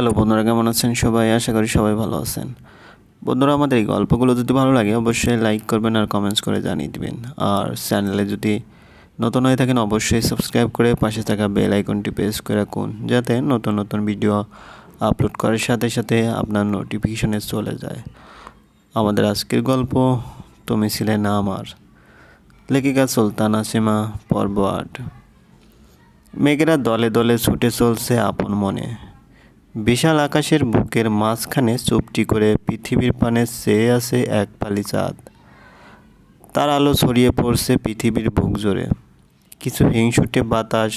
Hello বন্ধুরা, কেমন আছেন সবাই? আশা করি সবাই ভালো আছেন। বন্ধুরা, আমাদের এই গল্পগুলো যদি ভালো লাগে, অবশ্যই লাইক করবেন আর কমেন্টস করে জানিয়ে দিবেন। আর চ্যানেলে যদি নতুন হয়ে থাকেন, অবশ্যই সাবস্ক্রাইব করে পাশে থাকা বেল আইকনটি প্রেস করে রাখুন, যাতে নতুন নতুন ভিডিও আপলোড করার সাথে সাথে আপনার নোটিফিকেশনে চলে যায়। আমাদের আজকের গল্প, তুমি ছিলে না আমার। লেখিকা সুলতানা সীমা, পর্ব আট। মেঘেরা দলে দলে ছুটে চলছে আপন মনে। বিশাল আকাশের বুকের মাঝখানে চুপটি করে পৃথিবীর পানে চেয়ে আছে এক পালি চাঁদ। তার আলো ছড়িয়ে পড়ছে পৃথিবীর বুক জোরে কিছু হিংসুটে বাতাস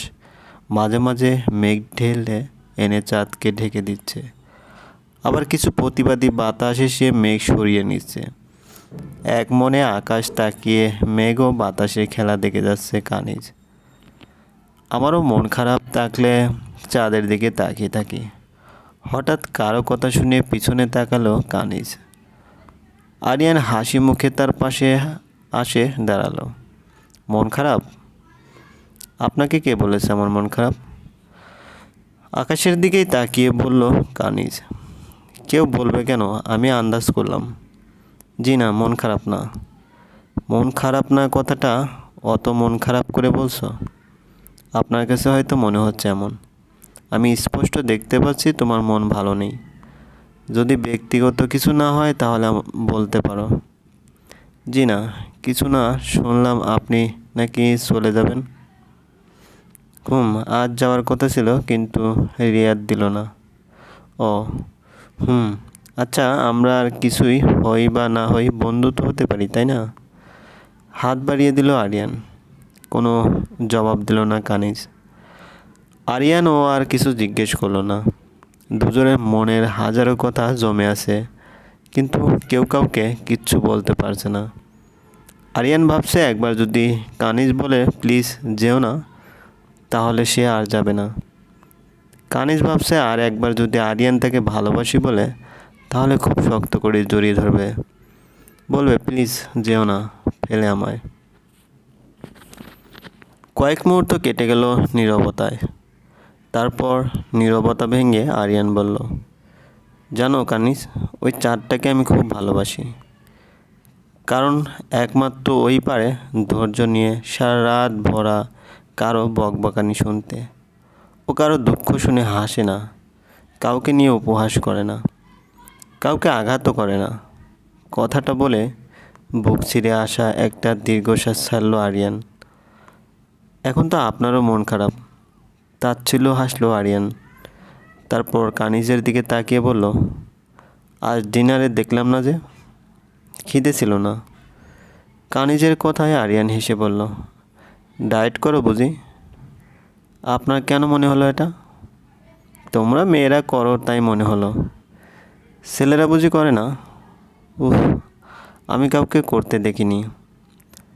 মাঝে মাঝে মেঘ ঢেলে এনে চাঁদকে ঢেকে দিচ্ছে। আবার কিছু প্রতিবাদী বাতাস এসে মেঘ সরিয়ে নিচ্ছে। এক মনে আকাশ তাকিয়ে মেঘ ও বাতাসে খেলা দেখে যাচ্ছে কানিজ। আমারও মন খারাপ থাকলে চাঁদের দিকে তাকিয়ে থাকি। হঠাৎ কারও কথা শুনে পিছনে তাকালো কানিজ। আরিয়ান হাসি মুখে তার পাশে আসে দাঁড়াল। মন খারাপ? আপনাকে কে বলেছে আমার মন খারাপ? আকাশের দিকেই তাকিয়ে বলল কানিজ। কেউ বলবে কেন? আমি আন্দাজ করলাম। জি না, মন খারাপ না। মন খারাপ না কথাটা অত মন খারাপ করে বলছো? আপনার কাছে হয়তো মনে হচ্ছে এমন। আমি স্পষ্ট দেখতে পাচ্ছি তোমার মন ভালো নেই। যদি ব্যক্তিগত কিছু না হয় তাহলে বলতে পারো। জি না, কিছু না, শুনলাম আপনি নাকি চলে যাবেন। হুম আজ যাওয়ার কথা ছিল কিন্তু রিয়াদ দিল না। ও, হুম আচ্ছা আমরা আর কিছুই হই বা না হই বন্ধু তো হতে পারি, তাই না? হাত বাড়িয়ে দিল আরিয়ান। কোনো জবাব দিল না কানিজ। আরিয়ান ও আর কিছু জিজ্ঞেস করল না। দুজনের মনের হাজারো কথা জমে আছে, কিন্তু কেউ কাউকে কিচ্ছু বলতে পারছে না। আরিয়ান ভাবছে, একবার যদি কানিজ বলে, প্লিজ যেও না, তাহলে সে আর যাবে না। কানিজ ভাবছে, আর একবার যদি আরিয়ান তাকে ভালোবাসি বলে, তাহলে খুব শক্ত করে জড়িয়ে ধরবে। বলবে, প্লিজ যেও না, ফেলে আমায়। কয়েক মুহূর্ত কেটে গেল নীরবতায়। তারপর নীরবতা ভেঙে আরিয়ান বলল, জানো কানিস, ওই চাঁদটাকে আমি খুব ভালোবাসি। কারণ একমাত্র ওই পারে ধৈর্য নিয়ে সারা রাত ভরা কারও বকবকানি শুনতে। ও কারও দুঃখ শুনে হাসে না, কাউকে নিয়ে উপহাস করে না, কাউকে আঘাতও করে না। কথাটা বলে বুক ছিঁড়ে আসা একটা দীর্ঘশ্বাস ছাড়লো আরিয়ান। এখন তো আপনারও মন খারাপ। তাচ্ছিল হাসলো আরিয়ান। তারপর কানিজের দিকে তাকিয়ে বলল, আজ ডিনারে দেখলাম না যে, খিদে ছিল না। কানিজের কথায় আরিয়ান হেসে বলল, ডায়েট করো বুঝি। আপনার কেন মনে হলো এটা? তোমরা মেয়েরা করো তাই মনে হলো। ছেলেরা বুঝি করে না? উফ, আমি কাউকে করতে দেখিনি।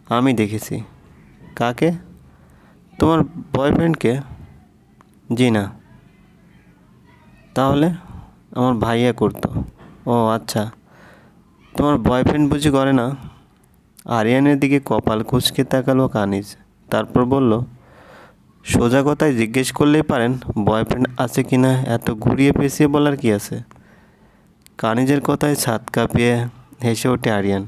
আমি দেখেছি। কাকে? তোমার বয়ফ্রেন্ডকে জি না। তাহলে আমার ভাইয়া করতো। ও আচ্ছা। তোমার বয়ফ্রেন্ড বুঝি করে না? আরিয়ানের দিকে কপাল কুচকে তাকালো কানিজ। তারপর বলল, সোজা কথায় জিজ্ঞেস করলেই পারেন বয়ফ্রেন্ড আছে কি না, এত ঘুরিয়ে পেঁচিয়ে বলার কি আছে? কানিজের কথায় ছাদ কাঁপিয়ে হেসে ওঠে আরিয়ান।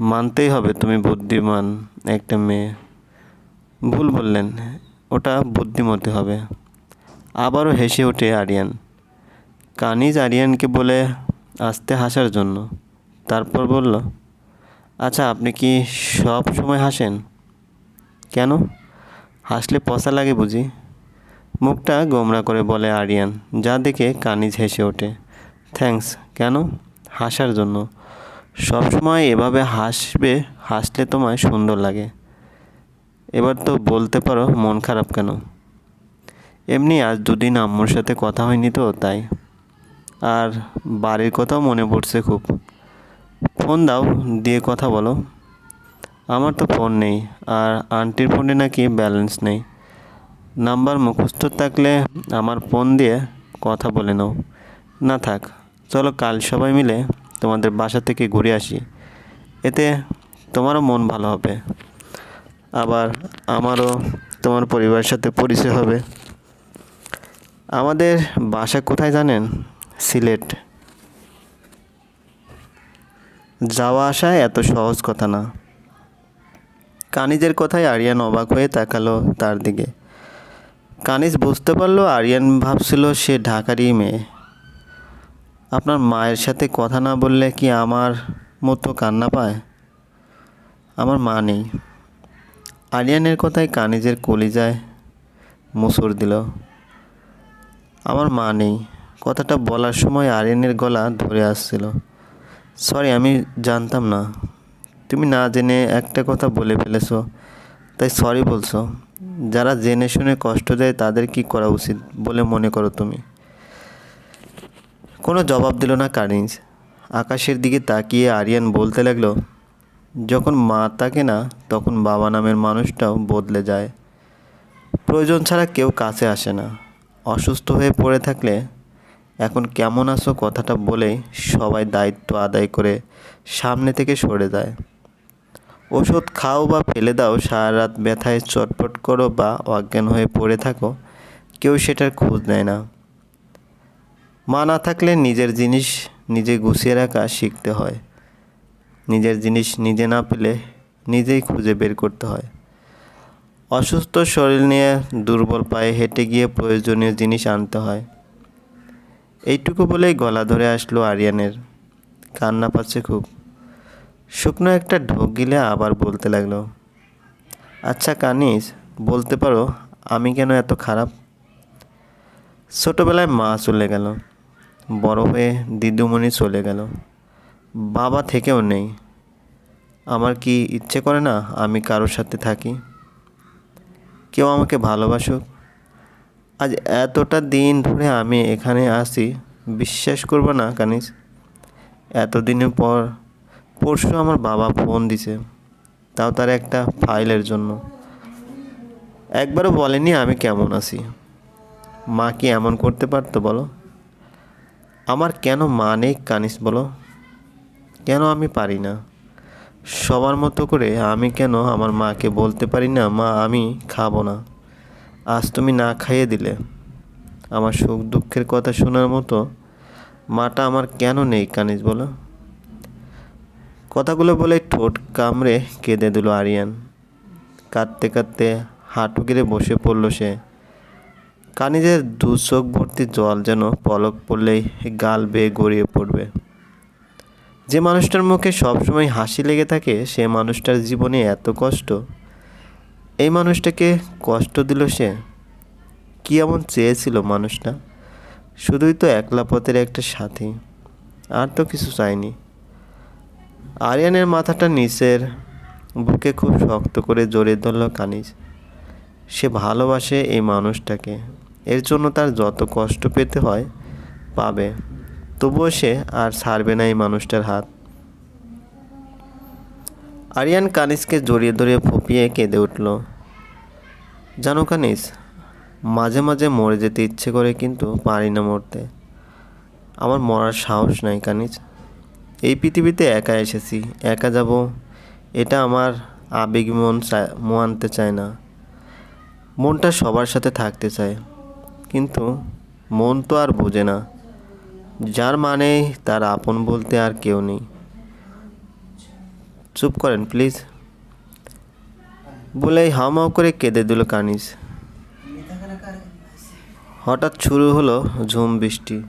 মানতেই হবে তুমি বুদ্ধিমান একটা মেয়ে। ভুল বললেন। ওটা বুদ্ধিমতী হবে। আবারও হেসে ওঠে আরিয়ান। কানিজ আরিয়ানকে বলে আসতে হাসার জন্য। তারপর বলল আচ্ছা আপনি কি সব সময় হাসেন? কেন? হাসলে পচা লাগে বুঝি? মুখটা গোমরা করে বলে আরিয়ান, যা দেখে কানিজ হেসে ওঠে। থ্যাঙ্কস, কেন? হাসার জন্য। সবসময় এভাবে হাসবে, হাসলে তোমায় সুন্দর লাগে। এবার তো বলতে পারো মন খারাপ কেন? এমনি আজ দুদিন আম্মুর সাথে কথা হয়নি তো, তাই। আর বাড়ির কথাও মনে পড়ছে খুব। ফোন দাও, দিয়ে কথা বলো। আমার তো ফোন নেই, আর আন্টির ফোনে নাকি ব্যালেন্স নেই। নাম্বার মুখস্থ থাকলে আমার ফোন দিয়ে কথা বলে নাও। না থাক, চলো কাল সবাই মিলে তোমাদের বাসা থেকে ঘুরে আসি। এতে তোমারও মন ভালো হবে। আবার আমারও তোমার পরিবারের সাথে পরিচয় হবে। আমাদের বাসা কোথায় জানেন? সিলেট। যাওয়া আসা এত সহজ কথা না। কানিজের কথায় আরিয়ান অবাক হয়ে তাকালো তার দিকে। কানিজ বুঝতে পারল আরিয়ান ভাবছিল সে ঢাকারই মেয়ে। আপনার মায়ের সাথে কথা না বললে কি আমার মতো কান্না পায়? আমার মা নেই। আরিয়ানের কথায় কানিজের কলিজায় মুসুর দিল। আমার মা নেই। কথাটা বলার সময় আরিয়ানের গলা ধরে আসছিল। সরি, আমি জানতাম না। তুমি না জেনে একটা কথা বলে ফেলেছো, তাই সরি বলছো। যারা জেনে শুনে কষ্ট দেয়, তাদের কি করা উচিত বলে মনে করো তুমি? কোনো জবাব দিল না কানিজ। আকাশের দিকে তাকিয়ে আরিয়ান বলতে লাগল যখন মা থাকে না, তখন বাবা নামের মানুষটাও বদলে যায়। প্রয়োজন ছাড়া কেউ কাছে আসে না। অসুস্থ হয়ে পড়ে থাকলে এখন কেমন আছো কথাটা বলেই সবাই দায়িত্ব আদায় করে সামনে থেকে সরে যায়। ওষুধ খাও বা ফেলে দাও, সারা রাত ব্যথায় চটপট করো বা অজ্ঞান হয়ে পড়ে থাকো, কেউ সেটার খোঁজ নেয় না। মা না থাকলে নিজের জিনিস নিজে গুছিয়ে রাখা শিখতে হয়। নিজের জিনিস নিজে না পেলে নিজেই খুঁজে বের করতে হয়। অসুস্থ শরীর নিয়ে দুর্বল পায়ে হেঁটে গিয়ে প্রয়োজনীয় জিনিস আনতে হয়। এইটুকু বলেই গলা ধরে আসলো আরিয়ানের। কান্না পাচ্ছে খুব। শুকনো একটা ঢোক গিলে আবার বলতে লাগল আচ্ছা কানিস, বলতে পারো আমি কেন এত খারাপ? ছোটোবেলায় মা চলে গেল। বড় হয়ে দিদুমণি চলে গেল। বাবা থেকেও নেই। আমার কি ইচ্ছে করে না আমি কারোর সাথে থাকি? কেউ আমাকে ভালোবাসুক। আজ এতটা দিন ধরে আমি এখানে আসি বিশ্বাস করব না কানিস। এতদিনের পর পরশু আমার বাবা ফোন দিছে, তাও তার একটা ফাইলের জন্য। একবারও বলেনি আমি কেমন আছি। মা কি এমন করতে পারতো বলো? আমার কেন মা নেই কানিস বলো? কেন আমি পারি না? সবার মতো করে আমি কেন আমার মাকে বলতে পারি না, মা, আমি খাব না। আজ তুমি না খাইয়ে দিলে। আমার সুখ দুঃখের কথা শোনার মতো মাটা আমার কেন নেই, কানিস বলো? কথাগুলো বলে ঠোঁট কামড়ে কেঁদে দিল আরিয়ান। কাঁদতে কাঁদতে হাঁটু গিরে বসে পড়ল সে। কানিজের দু চোখ ভর্তি জল যেন পলক পড়লেই গাল বেয়ে গড়িয়ে পড়বে। যে মানুষটার মুখে সবসময় হাসি লেগে থাকে, সে মানুষটার জীবনে এত কষ্ট। এই মানুষটাকে কষ্ট দিল সে। কি এমন চেয়েছিল মানুষটা? শুধুই তো একলা পথের একটা সাথী। আর তো কিছু চাইনি আরিয়ানের মাথাটা নিচের বুকে খুব শক্ত করে জড়িয়ে ধরল কানিজ। সে ভালোবাসে এই মানুষটাকে। এর জন্য তার যত কষ্ট পেতে হয়, পাবে। তবুও সে আর ছাড়বে না এই মানুষটার হাত। আরিয়ান কানিসকে জড়িয়ে ধরে ফুপিয়ে কেঁদে উঠল। জানো কানিস, মাঝে মাঝে মরে যেতে ইচ্ছে করে কিন্তু পারি না মরতে। আমার মরার সাহস নাই কানিজ এই পৃথিবীতে একা এসেছি, একা যাব, এটা আমার আবেগ মন মানতে চায় না। মনটা সবার সাথে থাকতে চায়, কিন্তু মন তো আর বোঝে না। যার মানে তার আপন বলতে আর কেউ নেই। চুপ করেন প্লিজ বলেই হাওমাও করে কেঁদে দিল কানিজ। হঠাৎ শুরু হলো ঝুম বৃষ্টি।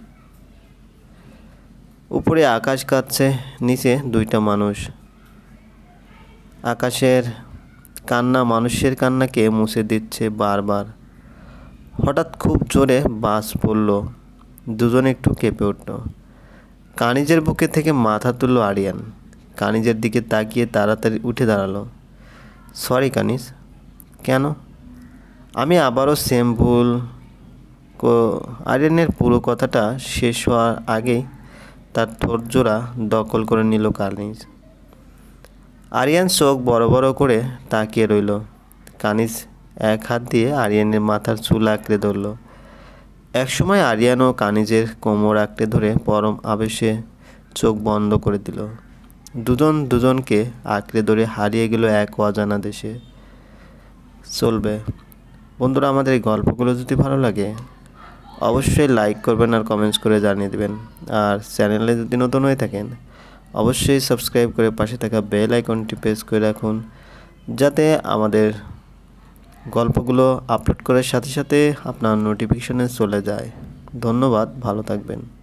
উপরে আকাশ কাঁদছে, নিচে দুইটা মানুষ। আকাশের কান্না মানুষের কান্নাকে মুছে দিচ্ছে বারবার। হঠাৎ খুব জোরে বাস পড়ল। দুজন একটু কেঁপে উঠল। কানিজের বুকে থেকে মাথা তুলল আরিয়ান। কানিজের দিকে তাকিয়ে তাড়াতাড়ি উঠে দাঁড়াল। সরি কানিজ। কেন? আমি আবারও সেম ভুল আরিয়ানের পুরো কথাটা শেষ হওয়ার আগেই তার জোড়া দখল করে নিল কানিজ। আরিয়ান চোখ বড় বড় করে তাকিয়ে রইল। কানিজ এক হাত দিয়ে আরিয়ানের মাথার চুল আঁকড়ে ধরল। একসময় আরিয়ান ও কানিজের কোমর আঁকড়ে ধরে পরম আবেশে চোখ বন্ধ করে দিল। দুজন দুজনকে আঁকড়ে ধরে হারিয়ে গেল এক অজানা দেশে। চলবে। বন্ধুরা, আমাদের এই গল্পগুলো যদি ভালো লাগে, অবশ্যই লাইক করবেন আর কমেন্টস করে জানিয়ে দেবেন। আর চ্যানেলে যদি নতুন হয়ে থাকেন, অবশ্যই সাবস্ক্রাইব করে পাশে থাকা বেল আইকনটি প্রেস করে রাখুন, যাতে আমাদের গল্পগুলো আপলোড করার সাথে সাথে আপনার নোটিফিকেশনে চলে যায়। ধন্যবাদ ভালো থাকবেন।